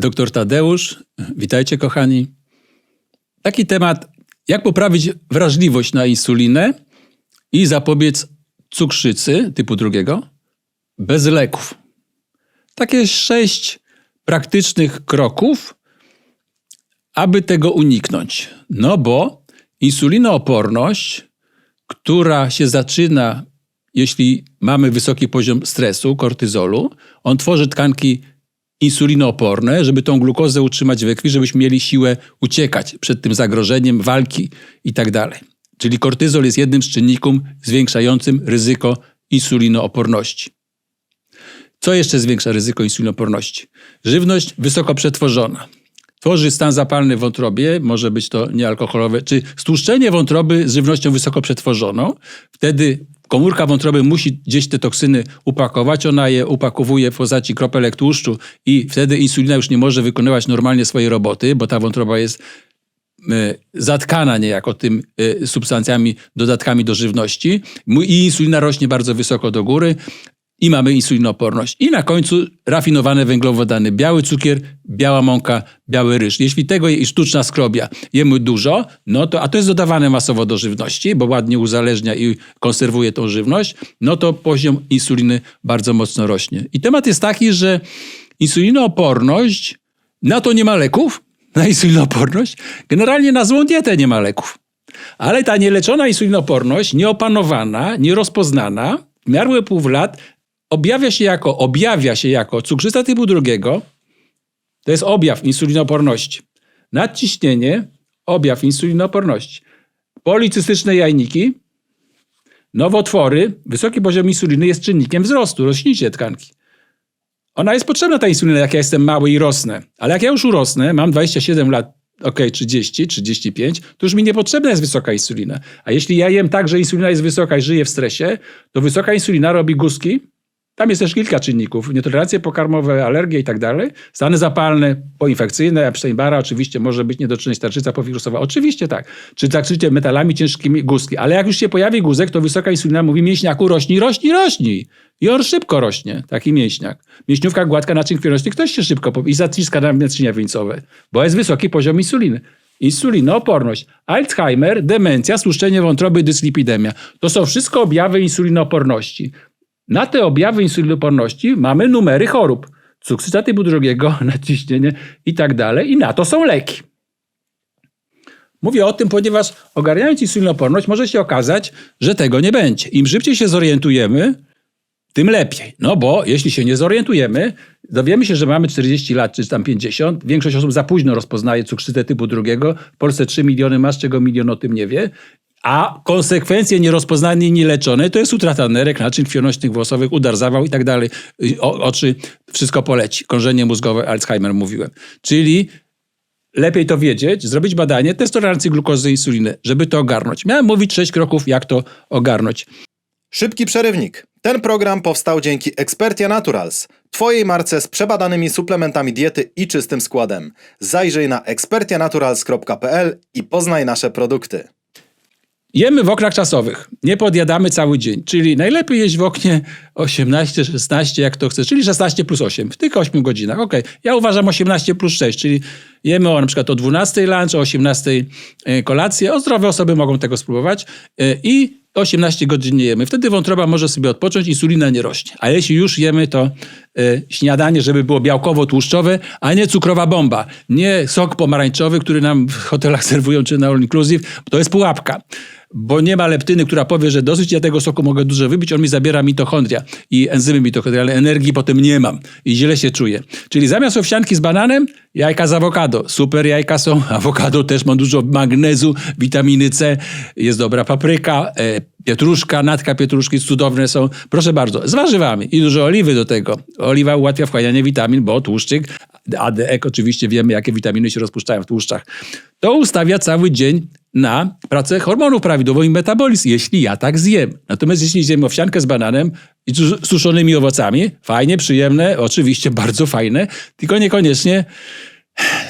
Doktor Tadeusz, witajcie kochani. Taki temat, jak poprawić wrażliwość na insulinę i zapobiec cukrzycy typu drugiego bez leków. Takie sześć praktycznych kroków, aby tego uniknąć. No bo insulinooporność, która się zaczyna, jeśli mamy wysoki poziom stresu, kortyzolu, on tworzy tkanki insulinooporne, żeby tą glukozę utrzymać we krwi, żebyśmy mieli siłę uciekać przed tym zagrożeniem, walki i tak. Czyli kortyzol jest jednym z czynników zwiększającym ryzyko insulinooporności. Co jeszcze zwiększa ryzyko insulinooporności? Żywność wysoko przetworzona. Tworzy stan zapalny w wątrobie, może być to niealkoholowe, czy stłuszczenie wątroby z żywnością wysoko przetworzoną. Wtedy komórka wątroby musi gdzieś te toksyny upakować, ona je upakowuje w postaci kropelek tłuszczu i wtedy insulina już nie może wykonywać normalnie swojej roboty, bo ta wątroba jest e, zatkana niejako tym e, substancjami, dodatkami do żywności i insulina rośnie bardzo wysoko do góry i mamy insulinooporność. I na końcu rafinowane węglowodany, biały cukier, biała mąka, biały ryż. Jeśli tego i sztuczna skrobia jemy dużo, no to, a to jest dodawane masowo do żywności, bo ładnie uzależnia i konserwuje tą żywność, no to poziom insuliny bardzo mocno rośnie. I temat jest taki, że insulinooporność, na to nie ma leków, na insulinooporność, generalnie na złą dietę nie ma leków. Ale ta nieleczona insulinooporność, nieopanowana, nierozpoznana, w miarę upływu lat objawia się jako, objawia się jako cukrzyca typu drugiego, to jest objaw insulinooporności. Nadciśnienie, objaw insulinooporności. Policystyczne jajniki, nowotwory, wysoki poziom insuliny jest czynnikiem wzrostu, rośnięcie tkanki. Ona jest potrzebna, ta insulina, jak ja jestem mały i rosnę. Ale jak ja już urosnę, mam 27 lat, ok, 30, 35, to już mi niepotrzebna jest wysoka insulina. A jeśli ja jem tak, że insulina jest wysoka i żyję w stresie, to wysoka insulina robi guzki, tam jest też kilka czynników. Nietolerancje pokarmowe, alergie i tak dalej. Stany zapalne, poinfekcyjne, Epstein-Barra oczywiście może być niedoczynność tarczyca powirusowa. Oczywiście tak. Czy zakrzycie metalami ciężkimi guzki. Ale jak już się pojawi guzek, to wysoka insulina mówi mięśniaku rośnij, rośnij, rośnij. I on szybko rośnie, taki mięśniak. Mięśniówka gładka naczyń krwionośnych też się szybko i zaciska na naczynia wieńcowe, bo jest wysoki poziom insuliny. Insulinooporność, Alzheimer, demencja, stłuszczenie wątroby, dyslipidemia. To są wszystko objawy insulinooporności. Na te objawy insulinoporności mamy numery chorób. Cukrzyca typu drugiego, nadciśnienie i tak dalej. I na to są leki. Mówię o tym, ponieważ ogarniając insulinoporność może się okazać, że tego nie będzie. Im szybciej się zorientujemy, tym lepiej. No bo jeśli się nie zorientujemy, dowiemy się, że mamy 40 lat czy tam 50, większość osób za późno rozpoznaje cukrzycę typu drugiego, w Polsce 3 miliony masz, czego milion o tym nie wie a konsekwencje nierozpoznane i nieleczone to jest utrata nerek, naczyń krwionośnych, włosowych, udar, zawał i tak dalej. Oczy, wszystko poleci. Krążenie mózgowe, Alzheimer mówiłem. Czyli lepiej to wiedzieć, zrobić badanie, test tolerancji glukozy i insuliny, żeby to ogarnąć. Miałem mówić sześć kroków, jak to ogarnąć. Szybki przerywnik. Ten program powstał dzięki Expertia Naturals, Twojej marce z przebadanymi suplementami diety i czystym składem. Zajrzyj na expertianaturals.pl i poznaj nasze produkty. Jemy w oknach czasowych, nie podjadamy cały dzień, czyli najlepiej jeść w oknie 18, 16, jak to chcesz, czyli 16 plus 8, w tych 8 godzinach. Ok, ja uważam 18 plus 6, czyli jemy o, na przykład o 12 lunch, o 18 e, kolację, o zdrowe osoby mogą tego spróbować e, i 18 godzin nie jemy. Wtedy wątroba może sobie odpocząć, insulina nie rośnie. A jeśli już jemy, to y, śniadanie, żeby było białkowo-tłuszczowe, a nie cukrowa bomba. Nie sok pomarańczowy, który nam w hotelach serwują, czy na all inclusive. To jest pułapka bo nie ma leptyny, która powie, że dosyć ja tego soku mogę dużo wypić, on mi zabiera mitochondria i enzymy mitochondrialne, energii potem nie mam i źle się czuję. Czyli zamiast owsianki z bananem, jajka z awokado. Super jajka są, awokado też ma dużo magnezu, witaminy C, jest dobra papryka, e, pietruszka, natka pietruszki cudowne są. Proszę bardzo, z warzywami i dużo oliwy do tego. Oliwa ułatwia wchłanianie witamin, bo tłuszczyk, ADEK oczywiście wiemy, jakie witaminy się rozpuszczają w tłuszczach. To ustawia cały dzień na pracę hormonów prawidłową i metabolizm, jeśli ja tak zjem. Natomiast jeśli zjem owsiankę z bananem i suszonymi owocami, fajnie, przyjemne, oczywiście bardzo fajne, tylko niekoniecznie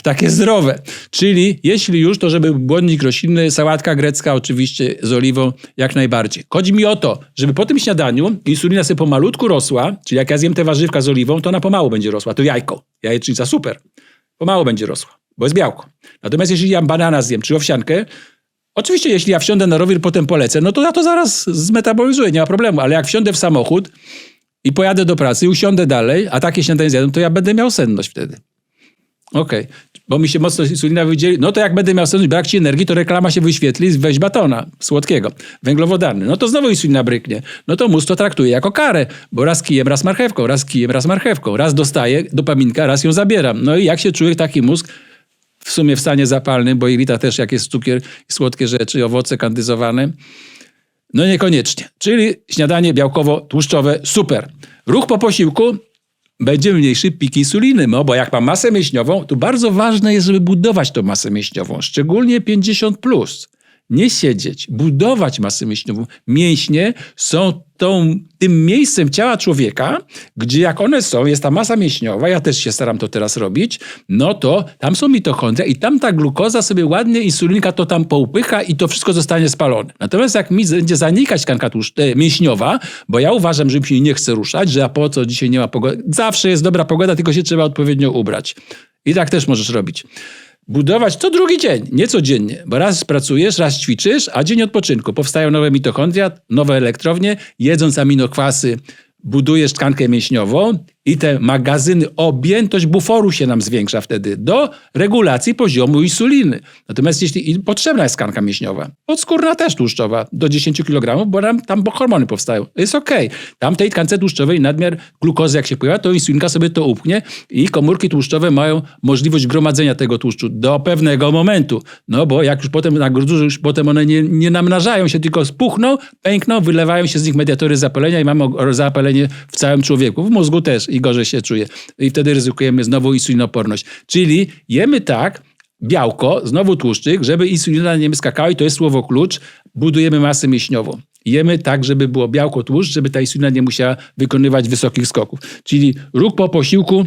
takie zdrowe. Czyli jeśli już, to żeby błonnik roślinny, sałatka grecka oczywiście z oliwą jak najbardziej. Chodzi mi o to, żeby po tym śniadaniu insulina sobie pomalutku rosła, czyli jak ja zjem te warzywka z oliwą, to ona pomału będzie rosła. To jajko, jajecznica, super. Pomału będzie rosła, bo jest białko. Natomiast jeśli ja banana zjem, czy owsiankę, oczywiście jeśli ja wsiądę na rower, potem polecę, no to ja to zaraz zmetabolizuję, nie ma problemu. Ale jak wsiądę w samochód i pojadę do pracy usiądę dalej, a takie śniadanie zjadłem, to ja będę miał senność wtedy. Okej, bo mi się mocno insulina wydzieli. No to jak będę miał senność, brak ci energii, to reklama się wyświetli, weź batona słodkiego, węglowodany. No to znowu insulina bryknie. No to mózg to traktuje jako karę, bo raz kijem, raz marchewką, raz kijem, raz marchewką. Raz dostaję dopaminka, raz ją zabieram. No i jak się czuje taki mózg? W sumie w stanie zapalnym, bo jelita też jak jest cukier słodkie rzeczy, owoce kandyzowane. No niekoniecznie. Czyli śniadanie białkowo-tłuszczowe, super. Ruch po posiłku będzie mniejszy pik insuliny, no bo jak mam masę mięśniową, to bardzo ważne jest, żeby budować tą masę mięśniową, szczególnie 50+. Plus. Nie siedzieć, budować masę mięśniową. Mięśnie są tą, tym miejscem ciała człowieka, gdzie jak one są, jest ta masa mięśniowa, ja też się staram to teraz robić, no to tam są mitochondria i tam ta glukoza sobie ładnie, insulinka to tam poupycha i to wszystko zostanie spalone. Natomiast jak mi będzie zanikać tkanka e, mięśniowa, bo ja uważam, że mi się nie chce ruszać, że a po co dzisiaj nie ma pogody, zawsze jest dobra pogoda, tylko się trzeba odpowiednio ubrać. I tak też możesz robić. Budować co drugi dzień, nie codziennie, bo raz pracujesz, raz ćwiczysz, a dzień odpoczynku. Powstają nowe mitochondria, nowe elektrownie, jedząc aminokwasy budujesz tkankę mięśniową i te magazyny, objętość buforu się nam zwiększa wtedy do regulacji poziomu insuliny. Natomiast jeśli potrzebna jest tkanka mięśniowa, podskórna też tłuszczowa, do 10 kg, bo nam tam hormony powstają. Jest okej. Tam tej tkance tłuszczowej nadmiar glukozy jak się pojawia, to insulinka sobie to upchnie i komórki tłuszczowe mają możliwość gromadzenia tego tłuszczu do pewnego momentu. No bo jak już potem na grudu, już potem one nie, nie namnażają się, tylko spuchną, pękną, wylewają się z nich mediatory zapalenia i mamy zapalenie w całym człowieku. W mózgu też i gorzej się czuje. I wtedy ryzykujemy znowu insulinoporność. Czyli jemy tak, białko, znowu tłuszczyk, żeby insulina nie skakała i to jest słowo klucz, budujemy masę mięśniową. Jemy tak, żeby było białko, tłuszcz, żeby ta insulina nie musiała wykonywać wysokich skoków. Czyli ruch po posiłku,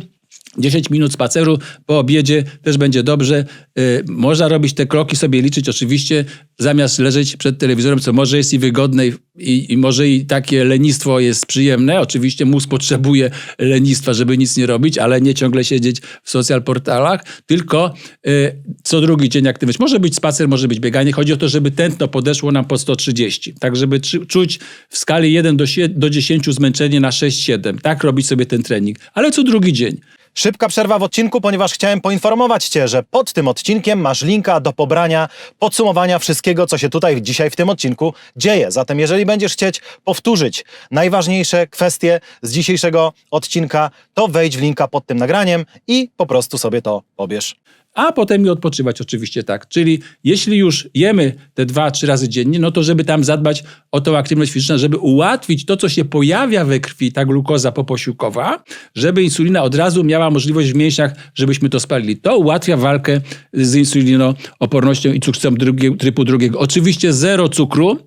10 minut spaceru po obiedzie też będzie dobrze. Y, można robić te kroki, sobie liczyć oczywiście, zamiast leżeć przed telewizorem, co może jest i wygodne i, i, może i takie lenistwo jest przyjemne. Oczywiście mózg potrzebuje lenistwa, żeby nic nie robić, ale nie ciągle siedzieć w social portalach, tylko y, co drugi dzień aktywność. Może być spacer, może być bieganie. Chodzi o to, żeby tętno podeszło nam po 130. Tak, żeby czuć w skali 1 do, do 10 zmęczenie na 6-7. Tak robić sobie ten trening. Ale co drugi dzień. Szybka przerwa w odcinku, ponieważ chciałem poinformować Cię, że pod tym odcinkiem masz linka do pobrania podsumowania wszystkiego, co się tutaj dzisiaj w tym odcinku dzieje. Zatem, jeżeli będziesz chcieć powtórzyć najważniejsze kwestie z dzisiejszego odcinka, to wejdź w linka pod tym nagraniem i po prostu sobie to pobierz. A potem i odpoczywać oczywiście tak. Czyli jeśli już jemy te dwa, trzy razy dziennie, no to żeby tam zadbać o tą aktywność fizyczną, żeby ułatwić to, co się pojawia we krwi, ta glukoza poposiłkowa, żeby insulina od razu miała możliwość w mięśniach, żebyśmy to spalili. To ułatwia walkę z insulinoopornością i cukrzycą drugiego, typu drugiego. Oczywiście zero cukru,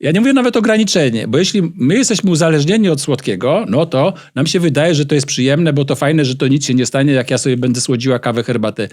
ja nie mówię nawet ograniczenie, bo jeśli my jesteśmy uzależnieni od słodkiego, no to nam się wydaje, że to jest przyjemne, bo to fajne, że to nic się nie stanie, jak ja sobie będę słodziła kawę, herbatę.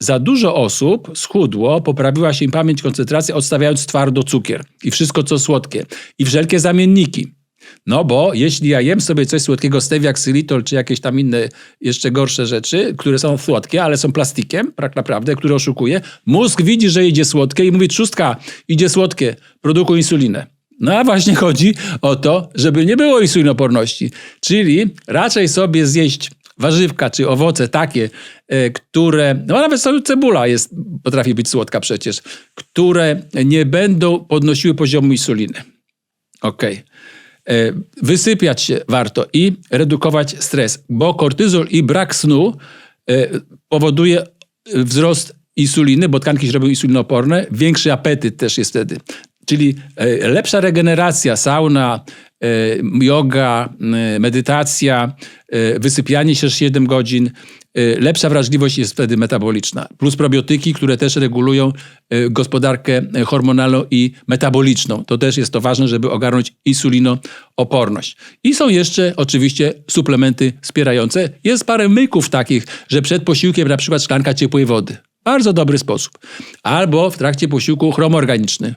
Za dużo osób schudło, poprawiła się im pamięć, koncentracja, odstawiając twardo cukier i wszystko, co słodkie. I wszelkie zamienniki. No bo jeśli ja jem sobie coś słodkiego, stevia, xylitol, czy jakieś tam inne jeszcze gorsze rzeczy, które są słodkie, ale są plastikiem, tak naprawdę, które oszukuje, mózg widzi, że idzie słodkie i mówi, trzustka, idzie słodkie, produkuj insulinę. No a właśnie chodzi o to, żeby nie było insulinoporności. Czyli raczej sobie zjeść warzywka czy owoce takie, e, które, no nawet sobie cebula jest, potrafi być słodka przecież, które nie będą podnosiły poziomu insuliny. Okej. E, Wysypiać się warto i redukować stres, bo kortyzol i brak snu e, powoduje wzrost insuliny, bo tkanki się robią insulinoporne, większy apetyt też jest wtedy. Czyli e, lepsza regeneracja, sauna, e, yoga, e, medytacja, wysypianie się 7 godzin, lepsza wrażliwość jest wtedy metaboliczna. Plus probiotyki, które też regulują gospodarkę hormonalną i metaboliczną. To też jest to ważne, żeby ogarnąć insulinooporność. I są jeszcze oczywiście suplementy wspierające. Jest parę myków takich, że przed posiłkiem na przykład szklanka ciepłej wody. Bardzo dobry sposób. Albo w trakcie posiłku chrom organiczny.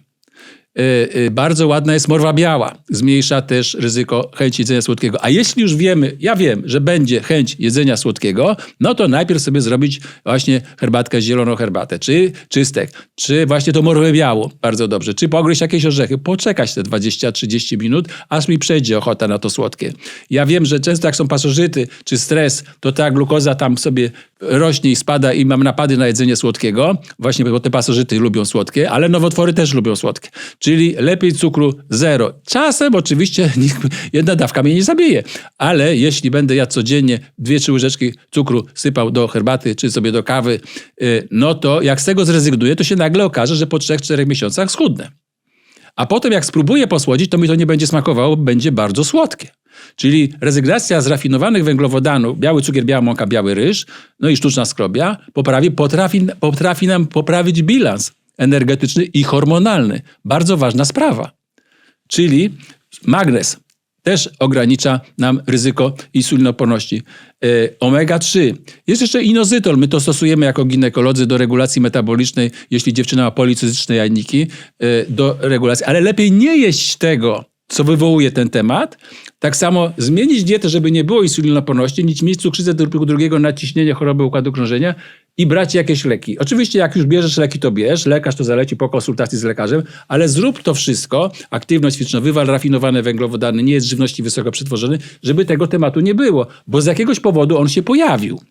Y, y, bardzo ładna jest morwa biała. Zmniejsza też ryzyko chęci jedzenia słodkiego. A jeśli już wiemy, ja wiem, że będzie chęć jedzenia słodkiego, no to najpierw sobie zrobić właśnie herbatkę, zieloną herbatę, czy czystek, czy właśnie to morwę białą, bardzo dobrze, czy pogryźć jakieś orzechy, poczekać te 20-30 minut, aż mi przejdzie ochota na to słodkie. Ja wiem, że często jak są pasożyty, czy stres, to ta glukoza tam sobie rośnie i spada i mam napady na jedzenie słodkiego, właśnie bo te pasożyty lubią słodkie, ale nowotwory też lubią słodkie. Czyli lepiej cukru zero. Czasem oczywiście jedna dawka mnie nie zabije, ale jeśli będę jadł codziennie dwie, trzy łyżeczki cukru sypał do herbaty czy sobie do kawy, y, no to jak z tego zrezygnuję, to się nagle okaże, że po 3-4 miesiącach schudnę. A potem jak spróbuję posłodzić, to mi to nie będzie smakowało, będzie bardzo słodkie. Czyli rezygnacja z rafinowanych węglowodanów, biały cukier, biała mąka, biały ryż, no i sztuczna skrobia, poprawi, potrafi, potrafi nam poprawić bilans energetyczny i hormonalny. Bardzo ważna sprawa. Czyli magnez też ogranicza nam ryzyko insulinoporności. E, Omega-3. Jest jeszcze inozytol. My to stosujemy jako ginekolodzy do regulacji metabolicznej, jeśli dziewczyna ma policystyczne jajniki, e, do regulacji. Ale lepiej nie jeść tego, co wywołuje ten temat. Tak samo zmienić dietę, żeby nie było insulinoporności, niż mieć cukrzycę typu drugiego, nadciśnienie, choroby układu krążenia i brać jakieś leki. Oczywiście jak już bierzesz leki, to bierz, lekarz to zaleci po konsultacji z lekarzem, ale zrób to wszystko, aktywność fizyczną, wywal rafinowane węglowodany, nie jest żywności wysoko przetworzony, żeby tego tematu nie było, bo z jakiegoś powodu on się pojawił.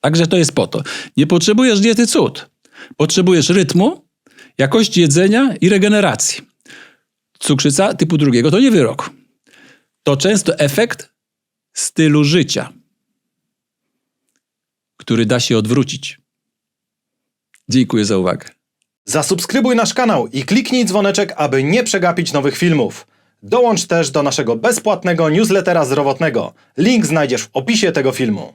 Także to jest po to. Nie potrzebujesz diety cud. Potrzebujesz rytmu, jakości jedzenia i regeneracji. Cukrzyca typu drugiego to nie wyrok. To często efekt stylu życia, który da się odwrócić. Dziękuję za uwagę. Zasubskrybuj nasz kanał i kliknij dzwoneczek, aby nie przegapić nowych filmów. Dołącz też do naszego bezpłatnego newslettera zdrowotnego. Link znajdziesz w opisie tego filmu.